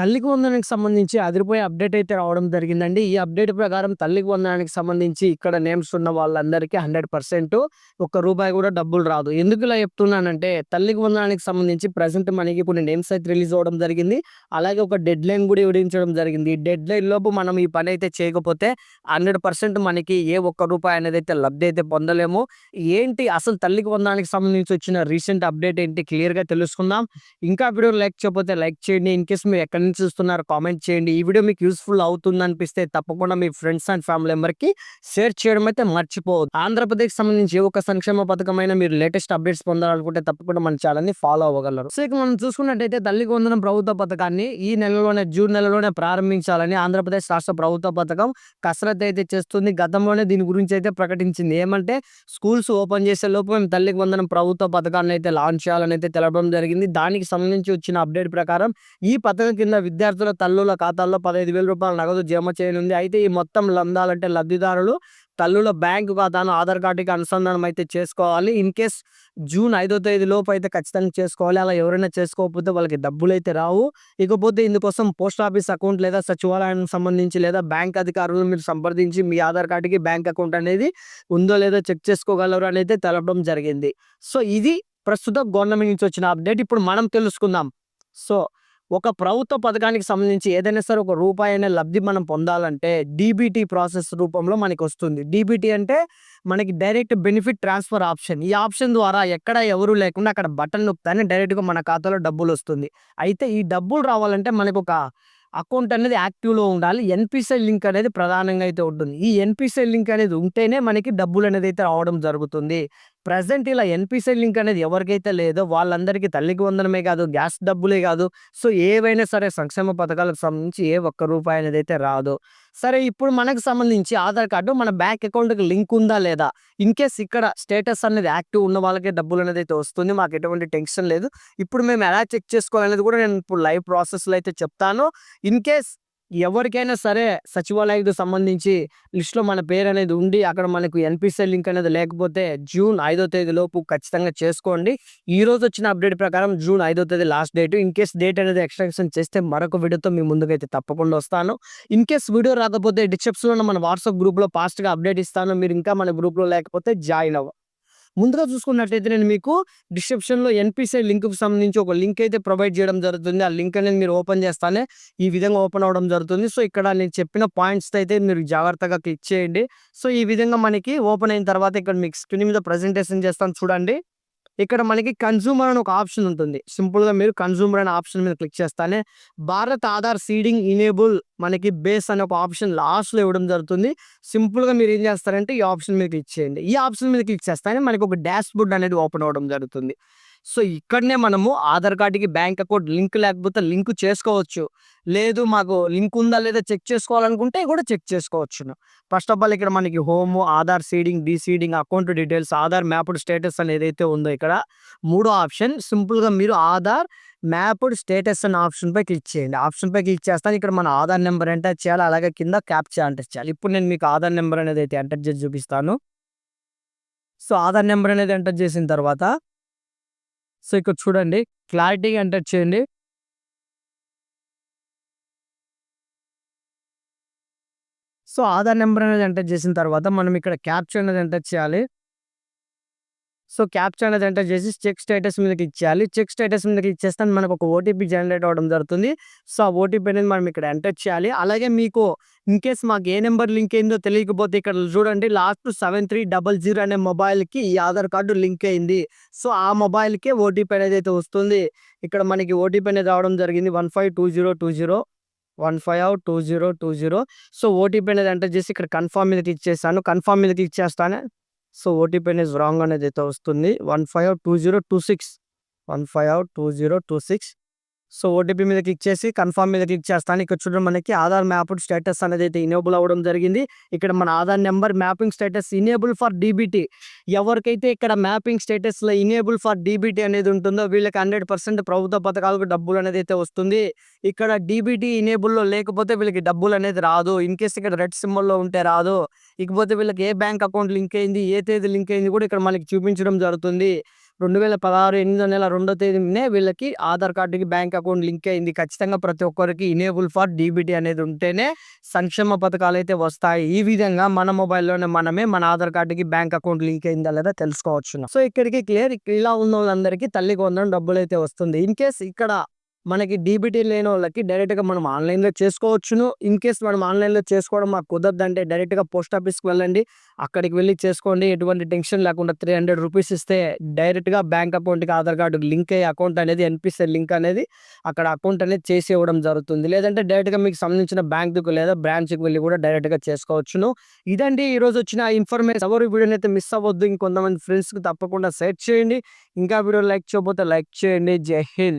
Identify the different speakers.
Speaker 1: తల్లికి వందనానికి సంబంధించి అదిరిపోయే అప్డేట్ అయితే రావడం జరిగిందండి. ఈ అప్డేట్ ప్రకారం తల్లికి వందనానికి సంబంధించి ఇక్కడ నేమ్స్ ఉన్న వాళ్ళందరికీ 100% ఒక్క రూపాయి కూడా డబ్బులు రాదు. ఎందుకు ఇలా చెప్తున్నానంటే తల్లికి వందనానికి సంబంధించి ప్రజెంట్ మనకి కొన్ని నేమ్స్ అయితే రిలీజ్ అవ్వడం జరిగింది. అలాగే ఒక డెడ్ లైన్ కూడా విధించడం జరిగింది. ఈ డెడ్‌లైన్ లోపు మనం ఈ పని అయితే చేయకపోతే 100% మనకి ఏ ఒక్క రూపాయి అనేది అయితే లబ్ధి అయితే పొందలేము. ఏంటి అసలు తల్లికి వందనానికి సంబంధించి వచ్చిన రీసెంట్ అప్డేట్ ఏంటి క్లియర్‌గా తెలుసుకుందాం. ఇంకా వీడియో లైక్ చేయకపోతే లైక్ చేయండి. ఇన్ కేస్ మీరు ఎక్కడి నుంచి చూస్తున్నారో కామెంట్ చేయండి. ఈ వీడియో మీకు యూజ్‌ఫుల్ అవుతుందనిపిస్తే తప్పకుండా మీ ఫ్రెండ్స్ అండ్ ఫ్యామిలీ మెంబర్‌కి షేర్ చేయడం అయితే మర్చిపోవద్దు. ఆంధ్రప్రదేశ్‌కి సంబంధించి ఏ ఒక్క సంక్షేమ పథకమైన మీరు లేటెస్ట్ అప్డేట్స్ పొందాలనుకుంటే తప్పకుండా మన ఛానల్ని ఫాలో అవ్వగలరు. సో ఇక మనం చూసుకున్నట్టయితే తల్లి వందనం ప్రభుత్వ పథకాన్ని ఈ నెలలోనే జూన్ నెలలోనే ప్రారంభించాలని ఆంధ్రప్రదేశ్ రాష్ట్ర ప్రభుత్వ పథకం కసరత్తు అయితే చేస్తుంది. గతంలోనే దీని గురించి అయితే ప్రకటించింది. ఏమంటే స్కూల్స్ ఓపెన్ చేసే లోపు మేము తల్లికి వందనం ప్రభుత్వ పథకాన్ని అయితే లాంచ్ చేయాలని అయితే తెలపడం జరిగింది. దానికి సంబంధించి వచ్చిన అప్డేట్ ప్రకారం ఈ పథకం కింద విద్యార్థుల తల్లుల ఖాతాల్లో పదహైదు వేల రూపాయల నగదు జమ చేయనుంది. అయితే ఈ మొత్తం లందాలంటే లబ్ధిదారులు తల్లుల బ్యాంకు ఖాతాను ఆధార్ కార్డుకి అనుసంధానం అయితే చేసుకోవాలి. ఇన్ కేస్ జూన్ ఐదో తేదీ లోపు అయితే ఖచ్చితంగా చేసుకోవాలి. అలా ఎవరైనా చేసుకోకపోతే వాళ్ళకి డబ్బులు అయితే రావు. ఇకపోతే ఇందుకోసం పోస్ట్ ఆఫీస్ అకౌంట్ లేదా సచివాలయానికి సంబంధించి లేదా బ్యాంక్ అధికారులను మీరు సంప్రదించి మీ ఆధార్ కార్డుకి బ్యాంక్ అకౌంట్ అనేది ఉందో లేదో చెక్ చేసుకోగలరు అని అయితే తెలపడం జరిగింది. సో ఇది ప్రస్తుతం గవర్నమెంట్ నుంచి వచ్చిన అప్డేట్. ఇప్పుడు మనం తెలుసుకుందాం. సో ఒక ప్రభుత్వ పథకానికి సంబంధించి ఏదైనా సరే ఒక రూపాయి అనే లబ్ధి మనం పొందాలంటే డీబీటీ ప్రాసెస్ రూపంలో మనకొస్తుంది. డీబీటీ అంటే మనకి డైరెక్ట్ బెనిఫిట్ ట్రాన్స్‌ఫర్ ఆప్షన్. ఈ ఆప్షన్ ద్వారా ఎక్కడ ఎవరు లేకుండా అక్కడ బటన్ నొక్కుతానే డైరెక్ట్‌గా మన ఖాతాలో డబ్బులు వస్తుంది అయితే ఈ డబ్బులు రావాలంటే మనకు ఒక అకౌంట్ అనేది యాక్టివ్‌లో ఉండాలి. ఎన్‌పిసిఐ లింక్ అనేది ప్రధానంగా అయితే ఉంటుంది. ఈ ఎన్‌పిసిఐ లింక్ అనేది ఉంటేనే మనకి డబ్బులు అనేది అయితే రావడం జరుగుతుంది. ప్రజెంట్ ఇలా ఎన్పిసి లింక్ అనేది ఎవరికైతే లేదో వాళ్ళందరికీ తల్లికి వందనమే కాదు, గ్యాస్ డబ్బులే కాదు. సో ఏవైనా సరే సంక్షేమ పథకాలకు సంబంధించి ఏ ఒక్క రూపాయి అనేది అయితే రాదు. సరే ఇప్పుడు మనకు సంబంధించి ఆధార్ కార్డు మన బ్యాంక్ అకౌంట్‌కి లింక్ ఉందా లేదా? ఇన్ కేస్ ఇక్కడ స్టేటస్ అనేది యాక్టివ్ ఉన్న వాళ్ళకే డబ్బులు అనేది అయితే వస్తుంది. మాకు ఎటువంటి టెన్షన్ లేదు. ఇప్పుడు మేము ఎలా చెక్ చేసుకోవాలనేది కూడా నేను ఇప్పుడు లైవ్ ప్రాసెస్‌లో అయితే చెప్తాను. ఇన్ కేస్ ఎవరికైనా సరే సచివాలయానికి సంబంధించి లిస్ట్‌లో మన పేరు అనేది ఉండి అక్కడ మనకు ఎన్‌పిసిఐ లింక్ అనేది లేకపోతే జూన్ ఐదో తేదీ లోపు ఖచ్చితంగా చేసుకోండి. ఈ రోజు వచ్చిన అప్డేట్ ప్రకారం జూన్ ఐదో తేదీ last date. In case date అనేది ఎక్స్‌టెన్షన్ చేస్తే మరొక వీడియోతో మీ ముందుకైతే తప్పకుండా వస్తాను. ఇన్ కేస్ వీడియో రాకపోతే డిస్క్రిప్షన్‌లో మన వాట్సాప్ గ్రూప్‌లో ఫాస్ట్‌గా అప్డేట్ ఇస్తాను. మీరు ఇంకా మన గ్రూప్‌లో లేకపోతే జాయిన్ అవ్వ ముందుగా చూసుకున్నట్టయితే నేను మీకు డిస్క్రిప్షన్‌లో ఎన్‌పిసిఐ లింక్‌కి సంబంధించి ఒక లింక్ అయితే ప్రొవైడ్ చేయడం జరుగుతుంది. ఆ లింక్ అనేది మీరు ఓపెన్ చేస్తానే ఈ విధంగా ఓపెన్ అవ్వడం జరుగుతుంది. సో ఇక్కడ నేను చెప్పిన పాయింట్స్ అయితే మీరు జాగ్రత్తగా క్లిక్ చేయండి. సో ఈ విధంగా మనకి ఓపెన్ అయిన తర్వాత ఇక్కడ మీకు స్క్రీన్ మీద ప్రెజెంటేషన్ చేస్తాను చూడండి. ఇక్కడ మనకి కన్జ్యూమర్ అని ఒక ఆప్షన్ ఉంటుంది. సింపుల్‌గా మీరు కన్జ్యూమర్ అనే ఆప్షన్ మీద క్లిక్ చేస్తానే భారత్ ఆధార్ సీడింగ్ ఇనేబుల్ మనకి బేస్ అనే ఒక ఆప్షన్ లాస్ట్‌లో ఇవ్వడం జరుగుతుంది. సింపుల్‌గా మీరు ఏం చేస్తారంటే ఈ ఆప్షన్ మీద క్లిక్ చేయండి. ఈ ఆప్షన్ మీద క్లిక్ చేస్తానే మనకి ఒక డాష్‌బోర్డ్ అనేది ఓపెన్ అవ్వడం జరుగుతుంది. సో ఇక్కడనే మనము ఆధార్ కార్డ్‌కి బ్యాంక్ అకౌంట్ లింక్ లేకపోతే లింక్ చేసుకోవచ్చు. లేదు మాకు లింక్ ఉందా లేదా చెక్ చేసుకోవాలనుకుంటే కూడా చెక్ చేసుకోవచ్చును. ఫస్ట్ ఆఫ్ ఆల్ ఇక్కడ మనకి home, Aadhaar seeding, deseeding, account details, Aadhaar mapped status అని ఏదైతే ఉందో ఇక్కడ మూడో ఆప్షన్ సింపుల్‌గా మీరు ఆధార్ మ్యాప్డ్ స్టేటస్ అనే ఆప్షన్‌పై క్లిక్ చేయండి. ఆప్షన్‌పై క్లిక్ చేస్తాను ఇక్కడ మన ఆధార్ నెంబర్ ఎంటర్ చేయాలి. అలాగే కింద క్యాప్చా ఎంటర్ చేయాలి. ఇప్పుడు నేను మీకు ఆధార్ నెంబర్ అనేది అయితే ఎంటర్ చేసి చూపిస్తాను. సో ఆధార్ నెంబర్ అనేది ఎంటర్ చేసిన తర్వాత సో ఇక్కడ చూడండి క్లారిటీగా ఎంటర్ చేయండి. సో ఆధార్ నెంబర్ అనేది ఎంటర్ చేసిన తర్వాత మనం ఇక్కడ క్యాప్చర్ అనేది ఎంటర్ చేయాలి. సో క్యాప్చర్ అనేది ఎంటర్ చేసి చెక్ స్టేటస్ మీద ఇచ్చేయాలి చెక్ స్టేటస్ మీద ఇచ్చేస్తాను మనకు ఒక ఓటీపీ జనరేట్ అవ్వడం జరుగుతుంది. సో ఆ ఓటీపీ అనేది మనం ఇక్కడ ఎంటర్ చేయాలి. అలాగే మీకు ఇన్ కేస్ మాకు ఏ నెంబర్ లింక్ అయిందో తెలియకపోతే ఇక్కడ చూడండి లాస్ట్ 7300 అనే మొబైల్‌కి ఈ ఆధార్ కార్డు లింక్ అయింది. సో ఆ మొబైల్‌కే ఓటీపీ అనేది అయితే వస్తుంది. ఇక్కడ మనకి ఓటీపీ అనేది రావడం జరిగింది 152020 152020 సో ఓటీపీ అనేది ఎంటర్ చేసి ఇక్కడ కన్ఫర్మ్ మీద క్లిక్ కన్ఫామ్ మీదకి మీద క్లిక్ సో ఓటీపీ అనేది రాంగ్ అనేది అయితే వస్తుంది. 152026 152026 సో ఓటీపీ మీద క్లిక్ చేసి కన్ఫర్మ్ మీద క్లిక్ చేస్తాను. ఇక్కడ చూడండి మనకి ఆధార్ మ్యాప్ స్టేటస్ అనేది అయితే ఇనేబుల్ అవ్వడం జరిగింది. ఇక్కడ మన Aadhaar number mapping status enable for DBT ఎవరికైతే ఇక్కడ మ్యాపింగ్ స్టేటస్‌లో ఇనేబుల్ ఫర్ డీబీటీ అనేది ఉంటుందో వీళ్ళకి 100% ప్రభుత్వ పథకాలకు డబ్బులు అనేది అయితే వస్తుంది. ఇక్కడ డీబీటీ ఇనేబుల్లో లేకపోతే వీళ్ళకి డబ్బులు అనేది రాదు. ఇన్ కేస్ ఇక్కడ రెడ్ సింబల్‌లో ఉంటే రాదు. ఇకపోతే వీళ్ళకి ఏ బ్యాంక్ అకౌంట్ లింక్ అయింది, ఏ తేదీ లింక్ అయింది కూడా ఇక్కడ మనకి చూపించడం జరుగుతుంది. రెండు వేల పదహారు ఎనిమిదో నెల రెండో తేదీనే వీళ్ళకి ఆధార్ కార్డుకి బ్యాంక్ అకౌంట్ లింక్ అయింది. ఖచ్చితంగా ప్రతి ఒక్కరికి ఇనేబుల్ ఫర్ డీబీటీ అనేది ఉంటేనే సంక్షేమ పథకాలు అయితే వస్తాయి. ఈ విధంగా మన మొబైల్లోనే మనమే మన ఆధార్ కార్డుకి బ్యాంక్ అకౌంట్ లింక్ అయిందా లేదా తెలుసుకోవచ్చు. సో ఇక్కడికి క్లియర్ ఇలా ఉన్న వాళ్ళందరికీ తల్లికి వందనం డబ్బులు అయితే వస్తుంది. ఇన్ కేస్ ఇక్కడ మనకి డీబీటీ లేని వాళ్ళకి డైరెక్ట్గా మనం ఆన్లైన్లో చేసుకోవచ్చును. ఇన్ కేస్ మనం ఆన్లైన్లో చేసుకోవడం మాకు కుదరదంటే డైరెక్ట్గా పోస్ట్ ఆఫీస్కి వెళ్ళండి. అక్కడికి వెళ్ళి చేసుకోండి. ఎటువంటి టెన్షన్ లేకుండా త్రీ హండ్రెడ్ రూపీస్ ఇస్తే డైరెక్ట్గా బ్యాంక్ అకౌంట్కి ఆధార్ కార్డుకి లింక్ అయ్యే అకౌంట్ అనేది ఎన్పిస్తే లింక్ అనేది అక్కడ అకౌంట్ అనేది చేసి ఇవ్వడం జరుగుతుంది. లేదంటే డైరెక్ట్గా మీకు సంబంధించిన బ్యాంక్కి లేదా బ్రాంచ్కి వెళ్ళి కూడా డైరెక్ట్గా చేసుకోవచ్చును. ఇదండి ఈరోజు వచ్చిన ఇన్ఫర్మేషన్. ఎవరు వీడియోని అయితే మిస్ అవ్వద్దు. ఇంకొంతమంది ఫ్రెండ్స్కి తప్పకుండా షేర్ చేయండి. ఇంకా వీడియో లైక్ చేయకపోతే లైక్ చేయండి. జై హింద్.